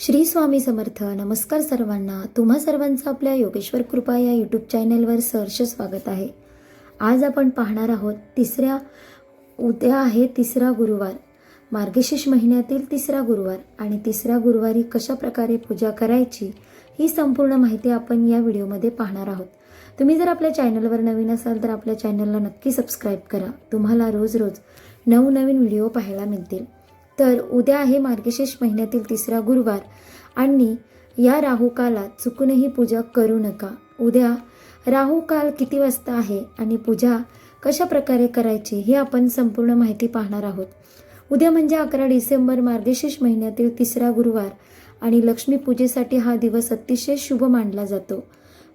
श्री स्वामी समर्थ नमस्कार सर्वांना. तुम्हा सर्वांचं आपल्या योगेश्वर कृपा या यूट्यूब चॅनलवर सहर्ष स्वागत आहे. आज आपण पाहणार आहोत तिसऱ्या उद्या आहे तिसरा गुरुवार. मार्गशीर्ष महिन्यातील तिसरा गुरुवार आणि तिसऱ्या गुरुवारी कशा प्रकारे पूजा करायची ही संपूर्ण माहिती आपण या व्हिडिओमध्ये पाहणार आहोत. तुम्ही जर आपल्या चॅनलवर नवीन असाल तर आपल्या चॅनलला नक्की सबस्क्राईब करा. तुम्हाला रोज रोज नवनवीन व्हिडिओ पाहायला मिळतील. तर उद्या आहे मार्गशीर्ष महिन्यातील तिसरा गुरुवार. आणि या राहू कालात चुकूनही पूजा करू नका. उद्या राहू काल किती वाजता आहे आणि पूजा कशा प्रकारे करायची ही आपण संपूर्ण माहिती पाहणार आहोत. उद्या म्हणजे अकरा डिसेंबर मार्गशीर्ष महिन्यातील तिसरा गुरुवार आणि लक्ष्मी पूजेसाठी हा दिवस अतिशय शुभ मानला जातो.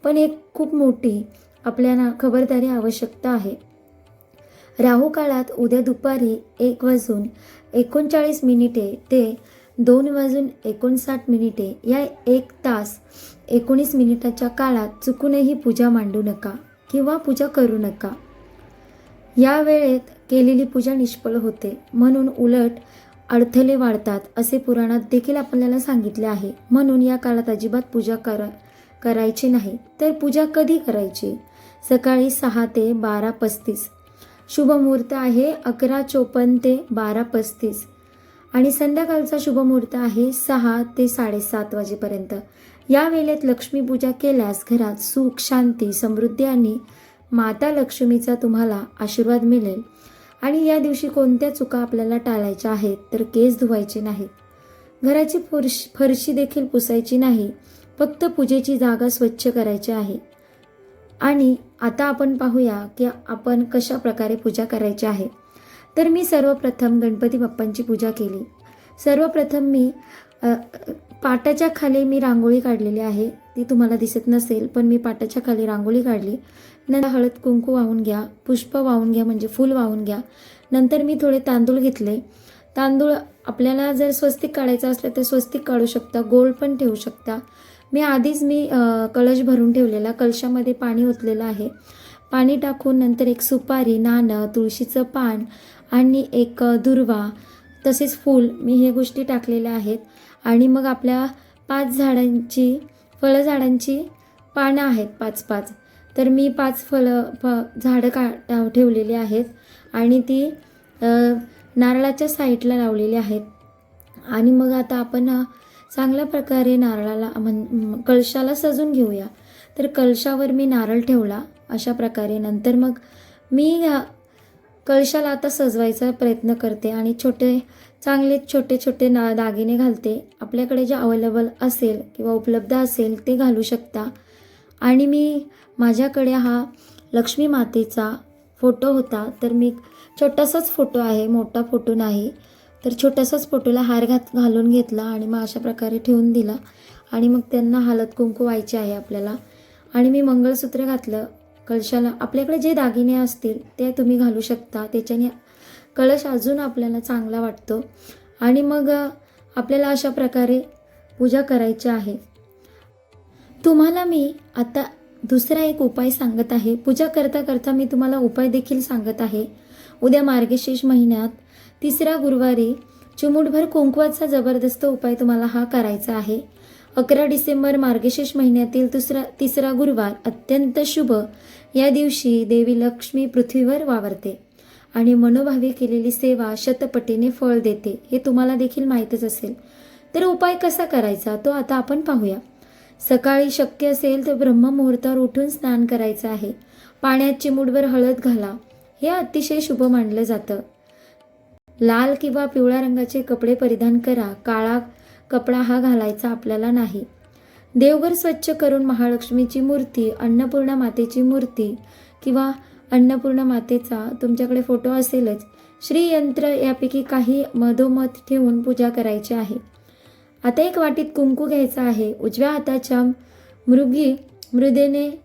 पण एक खूप मोठी आपल्याला खबरदारी आवश्यकता आहे. राहू काळात उद्या दुपारी एक वाजून एकोणचाळीस मिनिटे ते दोन वाजून एकोणसाठ मिनिटे या एक तास एकोणीस मिनिटाच्या काळात चुकूनही पूजा मांडू नका किंवा पूजा करू नका. या वेळेत केलेली पूजा निष्फळ होते. म्हणून उलट अडथळे वाढतात असे पुराणात देखील आपल्याला सांगितले आहे. म्हणून या काळात अजिबात पूजा करा करायची नाही. तर पूजा कधी करायची? सकाळी सहा ते बारा पस्तीस. शुभमुहूर्त आहे अकरा चोपन्न ते बारा पस्तीस. आणि संध्याकाळचा शुभमुहूर्त आहे सहा ते साडेसात वाजेपर्यंत. या वेळेत लक्ष्मीपूजा केल्यास घरात सुख शांती समृद्धी आणि माता लक्ष्मीचा तुम्हाला आशीर्वाद मिळेल. आणि या दिवशी कोणत्या चुका आपल्याला टाळायच्या आहेत तर केस धुवायचे नाहीत. घराची फरशी फरशी देखील पुसायची नाही. फक्त पूजेची जागा स्वच्छ करायची आहे. आणि आता आपण पाहूया की आपण कशा प्रकारे पूजा करायची आहे. तर मी सर्वप्रथम गणपती बाप्पांची पूजा केली. सर्वप्रथम मी पाटाच्या खाली मी रांगोळी काढलेली आहे. ती तुम्हाला दिसत नसेल पण मी पाटाच्या खाली रांगोळी काढली. नंतर हळद कुंकू वाहून घ्या पुष्प वाहून घ्या म्हणजे फूल वाहून घ्या. नंतर मी थोडे तांदूळ घेतले. तांदूळ आपल्याला जर स्वस्तिक काढायचं असलं तर स्वस्तिक काढू शकता गोल पण ठेवू शकता. मी आधीच मी कळश कलश भरून ठेवलेला कलशामध्ये पाणी ओतलेलं आहे. पाणी टाकून नंतर एक सुपारी नाणं तुळशीचं पान आणि एक दुर्वा तसेच फूल मी हे गोष्टी टाकलेल्या आहेत. आणि मग आपल्या पाच झाडांची फळं झाडांची पानं आहेत पाच पाच. तर मी पाच फळं फ झाडं का ठेवलेली आहेत. आणि ती नारळाच्या साईडला लावलेली आहेत. आणि मग आता आपण चांगल्या प्रकारे नारळाला म्हण कळशाला सजून घेऊया. तर कळशावर मी नारळ ठेवला. अशा प्रकारे नंतर मग मी कळशाला आता सजवायचा प्रयत्न करते आणि छोटे चांगले छोटे छोटे ना दागिने घालते. आपल्याकडे जे अवेलेबल असेल किंवा उपलब्ध असेल ते घालू शकता. आणि मी माझ्याकडे हा लक्ष्मी मातेचा फोटो होता. तर मी छोटासाच फोटो आहे मोठा फोटो नाही. तर छोटासाच फोटोला हार घात घालून घेतला आणि मग अशा प्रकारे ठेवून दिला. आणि मग त्यांना हळद कुंकू व्हायचे आहे आपल्याला. आणि मी मंगळसूत्र घातलं. कळशाला आपल्याकडे जे दागिने असतील ते तुम्ही घालू शकता. त्याच्याने कळश अजून आपल्याला चांगला वाटतो. आणि मग आपल्याला अशा प्रकारे पूजा करायची आहे. तुम्हाला मी आता दुसरा एक उपाय सांगत आहे. पूजा करता करता मी तुम्हाला उपाय देखील सांगत आहे. उद्या मार्गशीर्ष महिन्यात तिसऱ्या गुरुवारी चिमूटभर कुंकवाचा जबरदस्त उपाय तुम्हाला हा करायचा आहे. अकरा डिसेंबर मार्गशीर्ष महिन्यातील दुसरा तिसरा गुरुवार अत्यंत शुभ. या दिवशी देवी लक्ष्मी पृथ्वीवर वावरते आणि मनोभावी केलेली सेवा शतपटीने फळ देते हे तुम्हाला देखील माहीतच असेल. तर उपाय कसा करायचा तो आता आपण पाहूया. सकाळी शक्य असेल तर ब्रह्ममुहूर्तावर उठून स्नान करायचं आहे. पाण्यात चिमूटभर हळद घाला. हे अतिशय शुभ मानलं जातं. लाल किंवा पिवळ्या रंगाचे कपडे परिधान करा. काळा कपडा हा घालायचा आपल्याला नाही. देवघर स्वच्छ करून महालक्ष्मीची मूर्ती अन्नपूर्णा मातेची मूर्ती किंवा अन्नपूर्णा मातेचा तुमच्याकडे फोटो असेलच. श्रीयंत्र यापैकी काही मधोमध ठेवून पूजा करायची आहे. आता एक वाटीत कुंकू घ्यायचा आहे. उजव्या हाताच्या मृगी मृदेने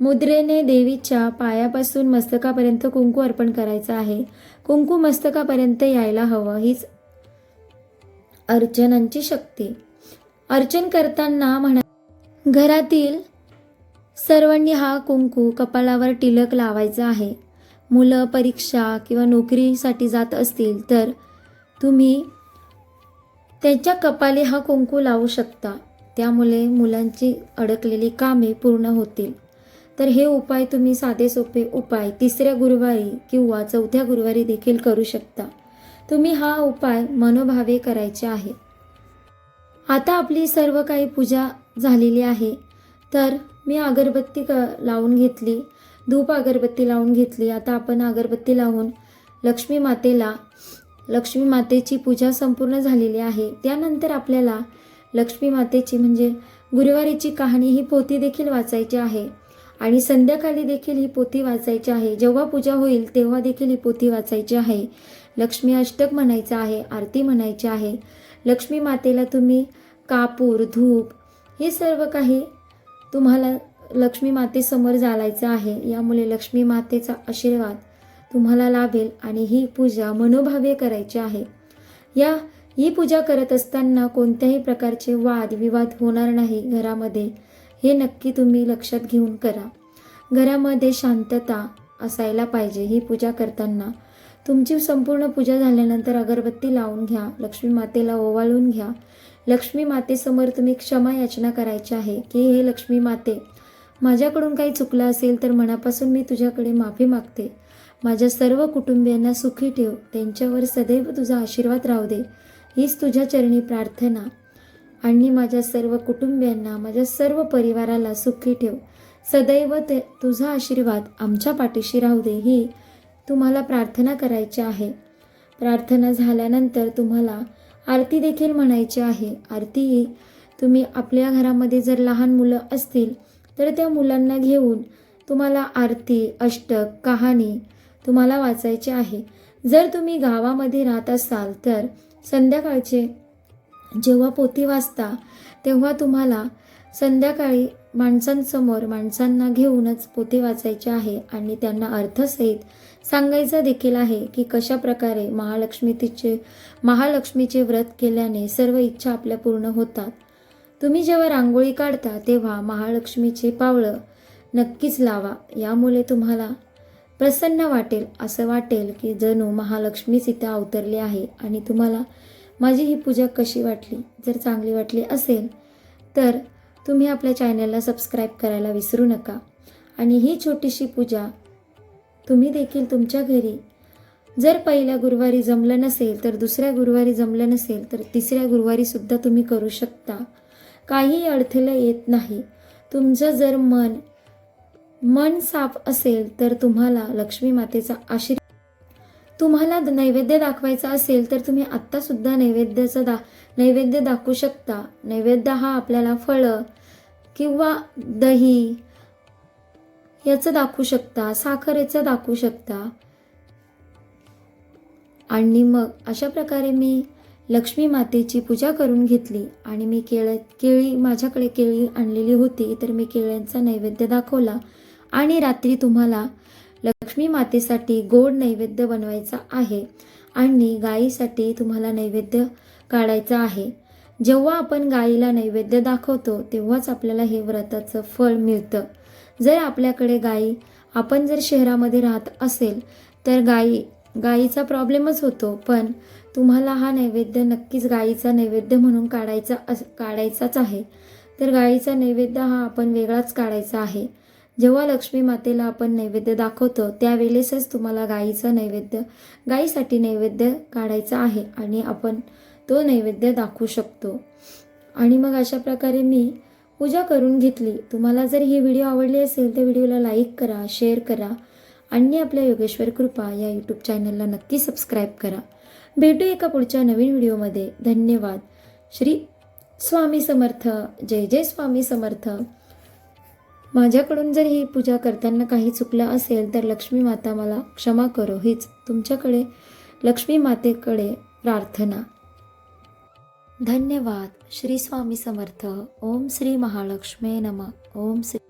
मुद्रेने देवीच्या पायापासून मस्तकापर्यंत कुंकू अर्पण करायचं आहे. कुंकू मस्तकापर्यंत यायला हवं हीच अर्चनांची शक्ती. अर्चन करताना म्हणा घरातील सर्वांनी हा कुंकू कपाळावर टिलक लावायचा आहे. मुलं परीक्षा किंवा नोकरीसाठी जात असतील तर तुम्ही त्यांच्या कपाली हा कुंकू लावू शकता. त्यामुळे मुलांची अडकलेली कामे पूर्ण होतील. तर हे उपाय तुम्ही साधे सोपे उपाय तिसऱ्या गुरुवारी किंवा चौथ्या गुरुवारी देखील करू शकता. तुम्ही हा उपाय मनोभावे करायचे आहे. आता आपली सर्व काही पूजा झालेली आहे. तर मी अगरबत्ती क लावून घेतली धूप अगरबत्ती लावून घेतली. आता आपण अगरबत्ती लावून लक्ष्मी मातेला लक्ष्मी मातेची पूजा संपूर्ण झालेली आहे. त्यानंतर आपल्याला लक्ष्मी मातेची म्हणजे गुरुवारीची कहाणी ही पोथी देखील वाचायची आहे. आणि संध्याकाळी देखील ही पोथी वाचायची आहे. जेव्हा पूजा होईल तेव्हा देखील ही पोथी वाचायची आहे. लक्ष्मी अष्टक म्हणायचं आहे आरती म्हणायची आहे. लक्ष्मी मातेला तुम्ही कापूर धूप हे सर्व काही तुम्हाला लक्ष्मी मातेसमोर जालायचं आहे. यामुळे लक्ष्मी मातेचा आशीर्वाद तुम्हाला लाभेल आणि ही पूजा मनोभावे करायची आहे. या ही पूजा करत असताना कोणत्याही प्रकारचे वाद विवाद होणार नाही घरामध्ये. हे नक्की तुम्ही लक्षात घेऊन करा. घरामध्ये शांतता असायला पाहिजे ही पूजा करताना. तुमची संपूर्ण पूजा झाल्यानंतर अगरबत्ती लावून घ्या लक्ष्मी मातेला ओवाळून घ्या. लक्ष्मी मातेसमोर तुम्ही क्षमा याचना करायची आहे की हे लक्ष्मी माते माझ्याकडून काही चुकलं असेल तर मनापासून मी तुझ्याकडे माफी मागते. माझ्या सर्व कुटुंबियांना सुखी ठेव. त्यांच्यावर सदैव तुझा आशीर्वाद राहू दे. हीच तुझ्या चरणी प्रार्थना. आणि माझ्या सर्व कुटुंबियांना माझ्या सर्व परिवाराला सुखी ठेव. सदैव ते तुझा आशीर्वाद आमच्या पाठीशी राहू दे ही तुम्हाला प्रार्थना करायची आहे. प्रार्थना झाल्यानंतर तुम्हाला आरती देखील म्हणायची आहे. आरती ही तुम्ही आपल्या घरामध्ये जर लहान मुलं असतील तर त्या मुलांना घेऊन तुम्हाला आरती अष्टक कहाणी तुम्हाला वाचायची आहे. जर तुम्ही गावामध्ये राहत असाल तर संध्याकाळचे जेव्हा पोथी वाचता तेव्हा तुम्हाला संध्याकाळी माणसांसमोर माणसांना घेऊनच पोथी वाचायची आहे आणि त्यांना अर्थसहित सांगायचं देखील आहे की कशा प्रकारे महालक्ष्मी तिचे महालक्ष्मीचे व्रत केल्याने सर्व इच्छा आपल्या पूर्ण होतात. तुम्ही जेव्हा रांगोळी काढता तेव्हा महालक्ष्मीचे पावलं नक्कीच लावा. यामुळे तुम्हाला प्रसन्न वाटेल असं वाटेल की जणू महालक्ष्मीच इथं अवतरली आहे आणि तुम्हाला माझी ही पूजा कशी वाटली? जर चांगली वाटली असेल तर तुम्ही आपल्या चॅनलला सबस्क्राईब करायला विसरू नका. आणि ही छोटीशी पूजा तुम्ही देखील तुमच्या घरी जर पहिल्या गुरुवारी जमलं नसेल तर दुसऱ्या गुरुवारी जमलं नसेल तर तिसऱ्या गुरुवारीसुद्धा तुम्ही करू शकता. काही अडथळं येत नाही. तुमचं जर मन मन साफ असेल तर तुम्हाला लक्ष्मी मातेचा आशीर्वाद तुम्हाला नैवेद्य दाखवायचा असेल तर तुम्ही आत्तासुद्धा नैवेद्याचा दा नैवेद्य दाखवू शकता. नैवेद्य हा आपल्याला फळं किंवा दही याचं दाखवू शकता साखरेचं दाखवू शकता. आणि मग अशा प्रकारे मी लक्ष्मी मातेची पूजा करून घेतली आणि मी केळ केळी माझ्याकडे केळी आणलेली होती तर मी केळ्यांचा नैवेद्य दाखवला. आणि रात्री तुम्हाला लक्ष्मी मातेसाठी गोड नैवेद्य बनवायचा आहे आणि गाईसाठी तुम्हाला नैवेद्य काढायचा आहे. जेव्हा आपण गाईला नैवेद्य दाखवतो तेव्हाच आपल्याला हे व्रताचं फळ मिळतं. जर आपल्याकडे गाई आपण जर शहरामध्ये राहत असेल तर गाई गाईचा प्रॉब्लेमच होतो. पण तुम्हाला हा नैवेद्य नक्कीच गाईचा नैवेद्य म्हणून काढायचा अस काढायचाच आहे. तर गाईचा नैवेद्य हा आपण वेगळाच काढायचा आहे. जेव्हा लक्ष्मी मातेला आपण नैवेद्य दाखवतो त्यावेळेसच तुम्हाला गाईचं नैवेद्य गाईसाठी नैवेद्य काढायचा आहे आणि आपण तो नैवेद्य दाखवू शकतो. आणि मग अशा प्रकारे मी पूजा करून घेतली. तुम्हाला जर ही व्हिडिओ आवडली असेल तर व्हिडिओला लाईक करा शेअर करा आणि आपल्या योगेश्वर कृपा या यूट्यूब चॅनलला नक्की सबस्क्राईब करा. भेटू एका पुढच्या नवीन व्हिडिओमध्ये. धन्यवाद. श्री स्वामी समर्थ. जय जय स्वामी समर्थ. माझ्याकडून जर ही पूजा करताना काही चुकलं असेल तर लक्ष्मी माता मला क्षमा करो हीच तुमच्याकडे लक्ष्मी मातेकडे प्रार्थना. धन्यवाद. श्री स्वामी समर्थ. ओम श्री महालक्ष्मी नम. ओम श्री